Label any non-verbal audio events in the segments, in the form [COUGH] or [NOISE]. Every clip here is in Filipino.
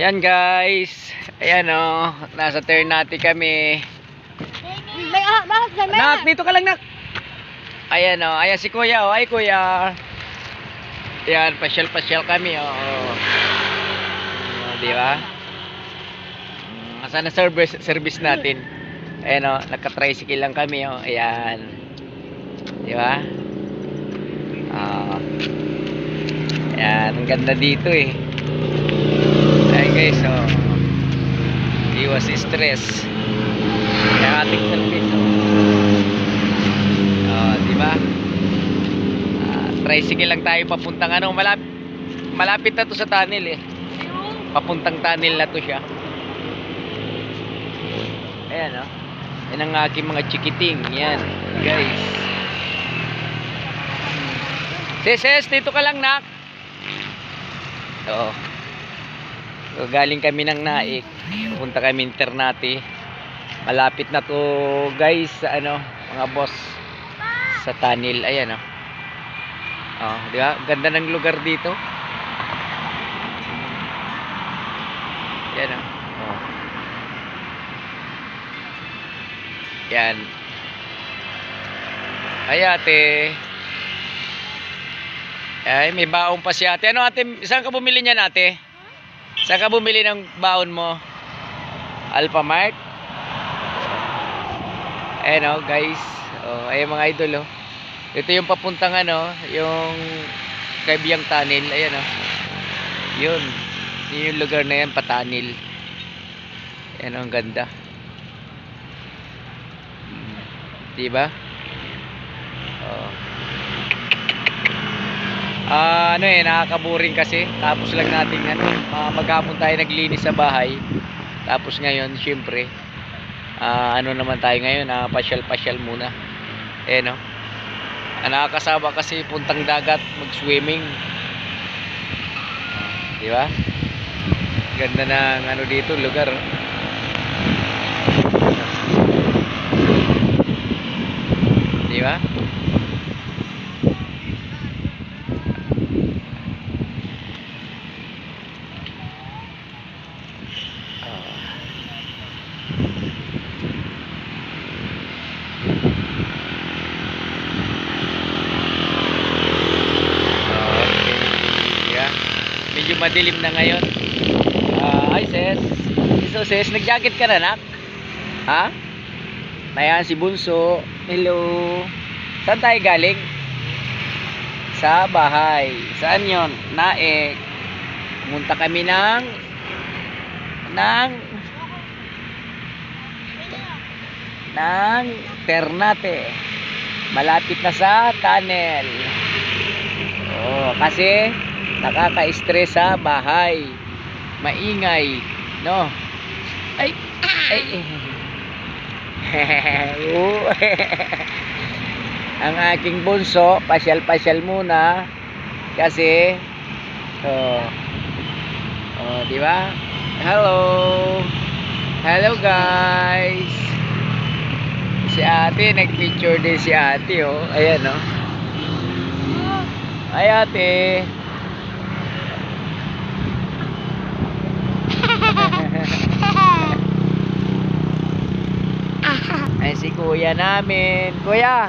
Yan guys. Ayan o. nasa Ternate kami. May ah? May Nak, dito ka lang nak. Ayan o. Ayan si kuya o. Ay kuya. Ayan, pasyal-pasyal kami o. Oh, di ba? Mm, Asan na service, service natin? Ayan o. Nagka-tricycle lang kami o. Ayan. Di ba? Ah. Ayan, ang ganda dito eh. Ayan guys, oh. Iwas stress. Kaya ating service, oh. Oh, di ba? Ah, tricycle lang tayo papuntang ano, malapit malapit na to sa tunnel eh. Papuntang tunnel na to siya. Ayan oh. Yan ang aking mga chikiting. Yan, guys. Sis, sis, dito ka lang, nak. Oo. So, galing kami ng Naik. Pupunta kami Ternate. Malapit na to, guys, sa ano, mga boss. Sa tunnel. Ayan, oh. Oh, di ba? Ganda ng lugar dito. Yan, oh. oh. Yan. Ay, ate. Ay, may baon pa si ate. Ano ate, saan ka bumili niyan ate? Saan ka bumili ng baon mo? Alphamart? Ayan o, guys. Oh, ayan mga idol oh. Ito yung papuntang ano, yung Kaibiyang Tunnel. Ayan oh. Yun. Yun yung lugar na yan, patanil. Ayan oh, ang ganda. Hmm. Diba? Oh. Ah, ano eh, nakakaboring kasi. Tapos lang nating ano, uh, maghapon tayo naglinis sa bahay. Tapos ngayon, syempre, ah, ano naman tayo ngayon, ah, pasyal-pasyal muna. Eh no. Ah, nakakasama kasi puntang dagat, mag-swimming. Ah, Di ba? Ganda ng ano dito, lugar. oh. Di ba? Ah. Okay. Yeah. Medyo madilim na ngayon. Ah, hi sis. So sis, nag-jacket ka na nak? Ha? Ayan si Bunso. Hello. Saan tayo galing? Sa bahay. Saan yon? Naik. Pumunta kami ng ng ng Ternate. Malapit na sa tunnel. Oh, kasi nakaka-stress sa bahay. Maingay, no? Ay, ay. [LAUGHS] Ang aking bunso, pasyal-pasyal muna kasi oh, oh, di ba? Hello. Hello guys. Si ate, nag-picture din si ate, oh. Ayan, oh. Ay, ate. Ay, si kuya namin. Kuya.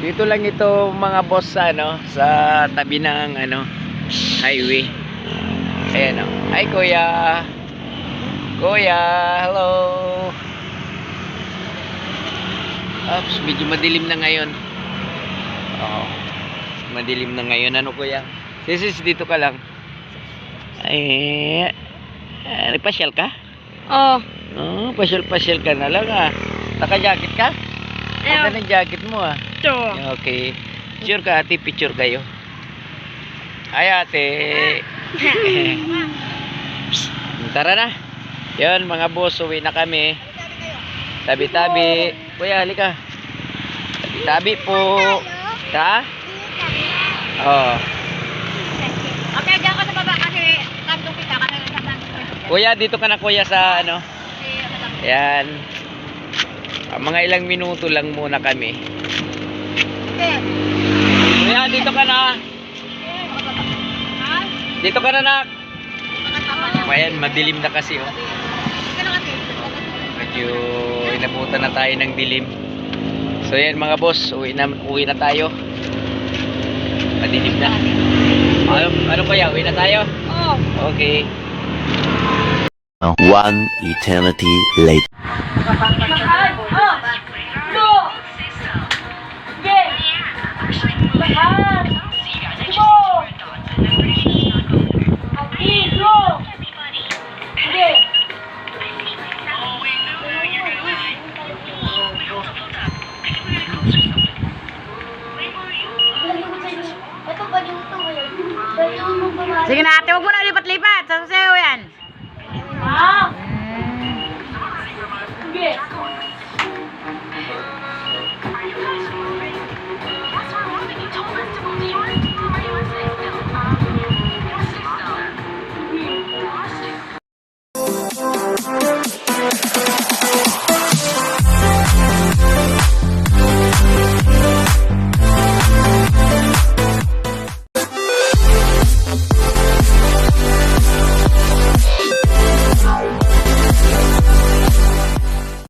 Dito lang ito mga boss sa ano, sa tabi ng ano, highway. Ayan o. Hi kuya. Kuya, hello. Oops, medyo madilim na ngayon. Oo. Madilim na ngayon. Ano kuya? Sis, dito ka lang. Ay, eh, nagpasyal ka? Oh. Oo, pasyal-pasyal ka na lang ah. Naka-jacket ka? Ayaw. Ano ng jacket mo ah? Ito. Okay. Picture ka ate, picture kayo. Ay ate. [LAUGHS] Tara na. Yan mga boss, uwi na kami. Tabi-tabi. Kuya, halika. Tabi-tabi po. Ha? Oo. Okay, diyan ka sa baba kasi kantong kita kasi sa kantong. Kuya, dito ka na kuya sa ano. Yan. Ah, mga ilang minuto lang muna kami. Kuya, dito ka na. Dito ka na nak. Ayan, madilim na kasi oh. Medyo inabutan na tayo ng dilim. So yan mga boss, uwi na, uwi na tayo. Madilim na. Ano, ano kaya, uwi na tayo? Oo. Okay. One eternity later. Sige na ate, huwag mo na lipat